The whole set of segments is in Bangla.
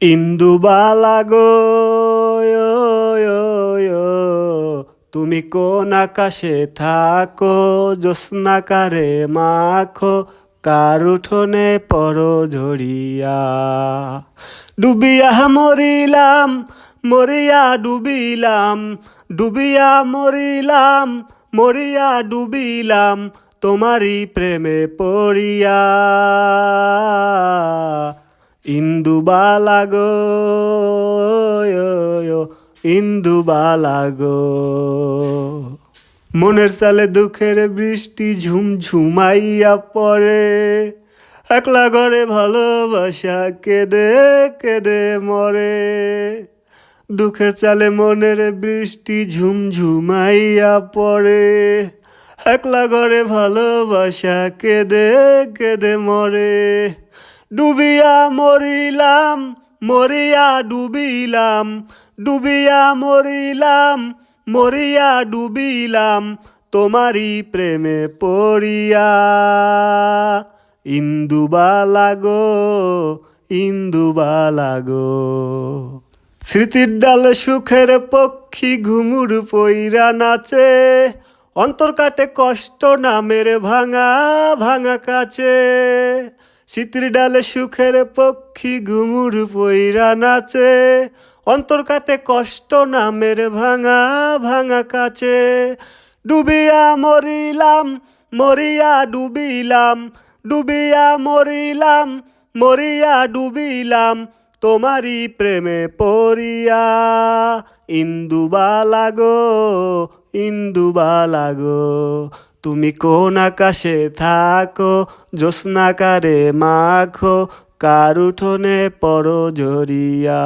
ইন্দুবালা গো তুমি কোন আকাশে থাকো, জ্যোৎস্নাকারে মাখো, কার উঠোনে পর ঝরিয়া? ডুবিয়া মরিলাম, মরিয়া ডুবিলাম, ডুবিয়া মরিলাম, মরিয়া ডুবিলাম, তোমারই প্রেমে পড়িয়া। ইন্দুবালা গো ইন্দুবালা গো মনের চালে দুঃখের বৃষ্টি ঝুমঝুমাইয়া পড়ে। একলা ঘরে ভালোবাসা কেঁদে কেঁদে মরে। দুঃখের চালে মনের বৃষ্টি ঝুমঝুমাইয়া পড়ে। একলা ঘরে ভালোবাসা কেঁদে কেঁদে মরে। ডুবিয়া মরিলাম, মরিয়া ডুবিলাম, ডুবিয়া মরিলাম, মরিয়া ডুবিলাম, তোমারই প্রেমে পড়িয়া। ইন্দুবালা গো ইন্দুবালা গো স্মৃতির ডালে সুখের পক্ষী ঘুঙুর পইরা নাচে, অন্তর কাটে কষ্ট নামের ভাঙা ভাঙা কাছে। শীতের ডালে সুখের পক্ষী ঘুঙুর পইরা নাচে, অন্তর কাটে কষ্ট নামের ভাঙা ভাঙা কাছে। ডুবিয়া মরিলাম, মরিয়া ডুবিলাম, ডুবিয়া মরিলাম, মরিয়া ডুবিলাম, তোমারই প্রেমে পড়িয়া। ইন্দুবালা গো ইন্দুবালা গো। তুমি কোন আকাশে থাকো, জ্যোৎস্নাকারে মাখো, কার উঠোনে পর জরিয়া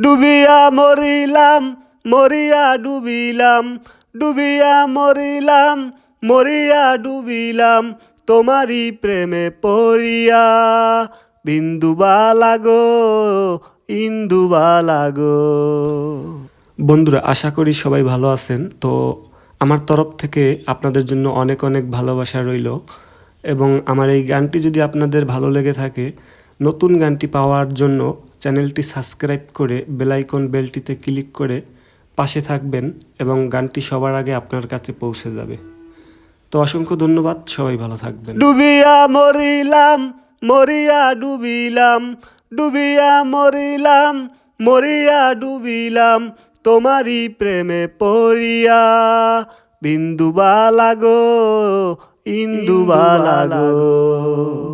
ডুবিয়া মরিলাম, মরিয়া ডুবিলাম, ডুবিয়া মরিলাম, মরিয়া ডুবিলাম, তোমারই প্রেমে পড়িয়া। বিন্দুবালা গো, ইন্দুবালা গো। বন্ধুরা, আশা করি সবাই ভালো আছেন। তো আমার তরফ থেকে আপনাদের জন্য অনেক অনেক ভালোবাসা রইল এবং আমার এই গানটি যদি আপনাদের ভালো লেগে থাকে, নতুন গানটি পাওয়ার জন্য চ্যানেলটি সাবস্ক্রাইব করে বেলাইকন বেলটিতে ক্লিক করে পাশে থাকবেন এবং গানটি সবার আগে আপনার কাছে পৌঁছে যাবে। তো অসংখ্য ধন্যবাদ, সবাই ভালো থাকবেন। ডুবিয়া মরিলাম, মরিয়া ডুবিলাম, ডুবিয়া মরিলাম, মরিয়া ডুবিলাম তোমারই প্রেমে পড়িয়া বিন্দুবালা গো ইন্দুবালা গো।